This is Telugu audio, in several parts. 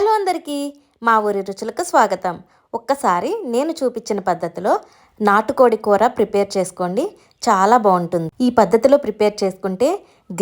హలో అందరికీ మా ఊరి రుచులకు స్వాగతం. ఒక్కసారి నేను చూపించిన పద్ధతిలో నాటుకోడి కూర ప్రిపేర్ చేసుకోండి. చాలా బాగుంటుంది. ఈ పద్ధతిలో ప్రిపేర్ చేసుకుంటే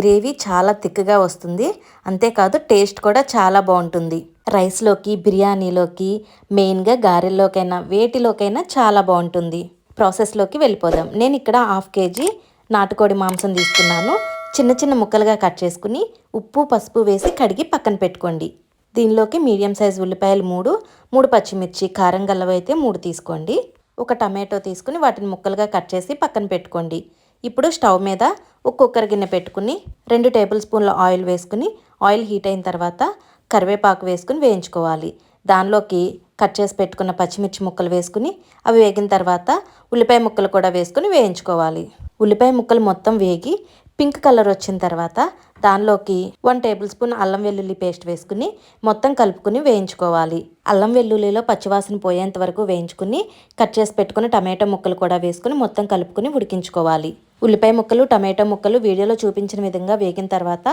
గ్రేవీ చాలా థిక్గా వస్తుంది. అంతేకాదు టేస్ట్ కూడా చాలా బాగుంటుంది. రైస్లోకి బిర్యానీలోకి మెయిన్గా గారెల్లోకైనా వేటిలోకైనా చాలా బాగుంటుంది. ప్రాసెస్లోకి వెళ్ళిపోదాం. నేను ఇక్కడ హాఫ్ కేజీ నాటుకోడి మాంసం తీసుకున్నాను. చిన్న చిన్న ముక్కలుగా కట్ చేసుకుని ఉప్పు పసుపు వేసి కడిగి పక్కన పెట్టుకోండి. దీనిలోకి మీడియం సైజ్ ఉల్లిపాయలు మూడు మూడు పచ్చిమిర్చి కారం గల్లవి అయితే మూడు తీసుకోండి. ఒక టమాటో తీసుకుని వాటిని ముక్కలుగా కట్ చేసి పక్కన పెట్టుకోండి. ఇప్పుడు స్టవ్ మీద ఒక కుక్కర్ గిన్నె పెట్టుకుని రెండు టేబుల్ స్పూన్ల ఆయిల్ వేసుకుని ఆయిల్ హీట్ అయిన తర్వాత కరివేపాకు వేసుకుని వేయించుకోవాలి. దానిలోకి కట్ చేసి పెట్టుకున్న పచ్చిమిర్చి ముక్కలు వేసుకుని అవి వేగిన తర్వాత ఉల్లిపాయ ముక్కలు కూడా వేసుకుని వేయించుకోవాలి. ఉల్లిపాయ ముక్కలు మొత్తం వేగి పింక్ కలర్ వచ్చిన తర్వాత దానిలోకి వన్ టేబుల్ స్పూన్ అల్లం వెల్లుల్లి పేస్ట్ వేసుకుని మొత్తం కలుపుకుని వేయించుకోవాలి. అల్లం వెల్లుల్లిలో పచ్చివాసన పోయేంత వరకు వేయించుకుని కట్ చేసి పెట్టుకుని టమాటో ముక్కలు కూడా వేసుకుని మొత్తం కలుపుకుని ఉడికించుకోవాలి. ఉల్లిపాయ ముక్కలు టమాటో ముక్కలు వీడియోలో చూపించిన విధంగా వేగిన తర్వాత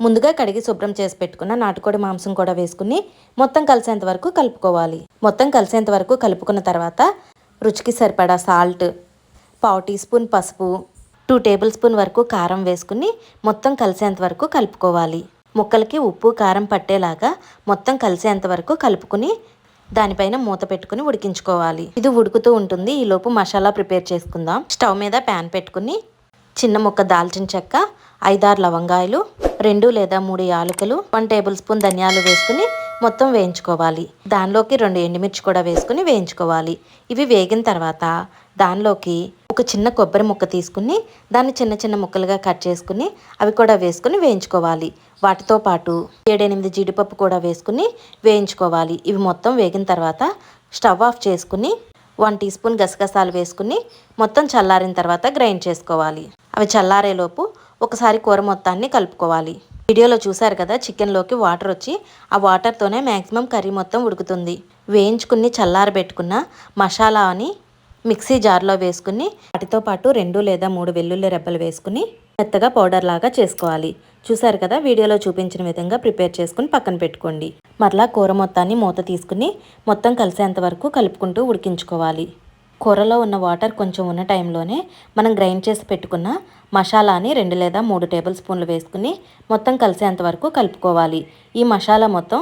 ముందుగా కడిగి శుభ్రం చేసి పెట్టుకున్న నాటుకోడి మాంసం కూడా వేసుకుని మొత్తం కలిసేంత వరకు కలుపుకోవాలి. మొత్తం కలిసేంత వరకు కలుపుకున్న తర్వాత రుచికి సరిపడా సాల్ట్ పావు టీ స్పూన్ పసుపు టూ టేబుల్ స్పూన్ వరకు కారం వేసుకుని మొత్తం కలిసేంత వరకు కలుపుకోవాలి. ముక్కలకి ఉప్పు కారం పట్టేలాగా మొత్తం కలిసేంత వరకు కలుపుకుని దానిపైన మూత పెట్టుకుని ఉడికించుకోవాలి. ఇది ఉడుకుతూ ఉంటుంది. ఈలోపు మసాలా ప్రిపేర్ చేసుకుందాం. స్టవ్ మీద ప్యాన్ పెట్టుకుని చిన్న ముక్క దాల్చిన చెక్క ఐదారు లవంగాయలు రెండు లేదా మూడు యాలకులు వన్ టేబుల్ స్పూన్ ధనియాలు వేసుకుని మొత్తం వేయించుకోవాలి. దానిలోకి రెండు ఎండుమిర్చి కూడా వేసుకుని వేయించుకోవాలి. ఇవి వేగిన తర్వాత దానిలోకి ఒక చిన్న కొబ్బరి ముక్క తీసుకుని దాన్ని చిన్న చిన్న ముక్కలుగా కట్ చేసుకుని అవి కూడా వేసుకుని వేయించుకోవాలి. వాటితో పాటు ఏడెనిమిది జీడిపప్పు కూడా వేసుకుని వేయించుకోవాలి. ఇవి మొత్తం వేగిన తర్వాత స్టవ్ ఆఫ్ చేసుకుని వన్ టీ స్పూన్ గసగసాలు వేసుకుని మొత్తం చల్లారిన తర్వాత గ్రైండ్ చేసుకోవాలి. అవి చల్లారేలోపు ఒకసారి కూర మొత్తాన్ని కలుపుకోవాలి. వీడియోలో చూసారు కదా చికెన్లోకి వాటర్ వచ్చి ఆ వాటర్తోనే మ్యాక్సిమం కర్రీ మొత్తం ఉడుకుతుంది. వేయించుకుని చల్లారబెట్టుకున్న మసాలాని మిక్సీ జార్లో వేసుకుని వాటితో పాటు రెండు లేదా మూడు వెల్లుల్లి రెబ్బలు వేసుకుని మెత్తగా పౌడర్ లాగా చేసుకోవాలి. చూసారు కదా వీడియోలో చూపించిన విధంగా ప్రిపేర్ చేసుకుని పక్కన పెట్టుకోండి. మరలా కూర మొత్తాన్ని మూత తీసుకుని మొత్తం కలిసేంత వరకు కలుపుకుంటూ ఉడికించుకోవాలి. కూరలో ఉన్న వాటర్ కొంచెం ఉన్న టైంలోనే మనం గ్రైండ్ చేసి పెట్టుకున్న మసాలాని రెండు లేదా మూడు టేబుల్ స్పూన్లు వేసుకుని మొత్తం కలిసేంత వరకు కలుపుకోవాలి. ఈ మసాలా మొత్తం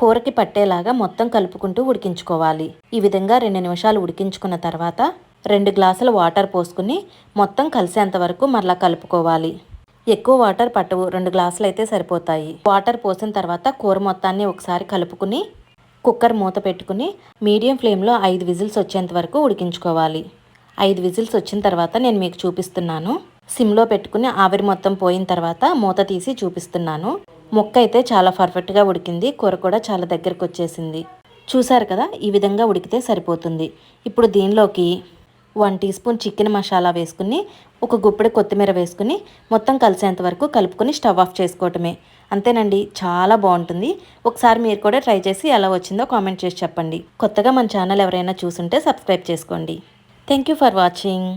కూరకి పట్టేలాగా మొత్తం కలుపుకుంటూ ఉడికించుకోవాలి. ఈ విధంగా రెండు నిమిషాలు ఉడికించుకున్న తర్వాత రెండు గ్లాసుల వాటర్ పోసుకుని మొత్తం కలిసేంత వరకు మరలా కలుపుకోవాలి. ఎక్కువ వాటర్ పట్టవు రెండు గ్లాసులు అయితే సరిపోతాయి. వాటర్ పోసిన తర్వాత కూర మొత్తాన్ని ఒకసారి కలుపుకుని కుక్కర్ మూత పెట్టుకుని మీడియం ఫ్లేమ్లో ఐదు విజిల్స్ వచ్చేంత వరకు ఉడికించుకోవాలి. ఐదు విజిల్స్ వచ్చిన తర్వాత నేను మీకు చూపిస్తున్నాను. సిమ్లో పెట్టుకుని ఆవిరి మొత్తం పోయిన తర్వాత మూత తీసి చూపిస్తున్నాను. ముక్క అయితే చాలా పర్ఫెక్ట్గా ఉడికింది. కూర కూడా చాలా దగ్గరకు వచ్చేసింది. చూసారు కదా ఈ విధంగా ఉడికితే సరిపోతుంది. ఇప్పుడు దీనిలోకి one teaspoon chicken masala వేసుకుని ఒక గుప్పెడు కొత్తిమీర వేసుకుని మొత్తం కలిసేంత వరకు కలుపుకొని స్టవ్ ఆఫ్ చేసుకోవటమే. అంతేనండి చాలా బాగుంటుంది. ఒకసారి మీరు కూడా ట్రై చేసి ఎలా వచ్చిందో కామెంట్ చేసి చెప్పండి. కొత్తగా మన ఛానల్ ఎవరైనా చూసుంటే సబ్స్క్రైబ్ చేసుకోండి. Thank you for watching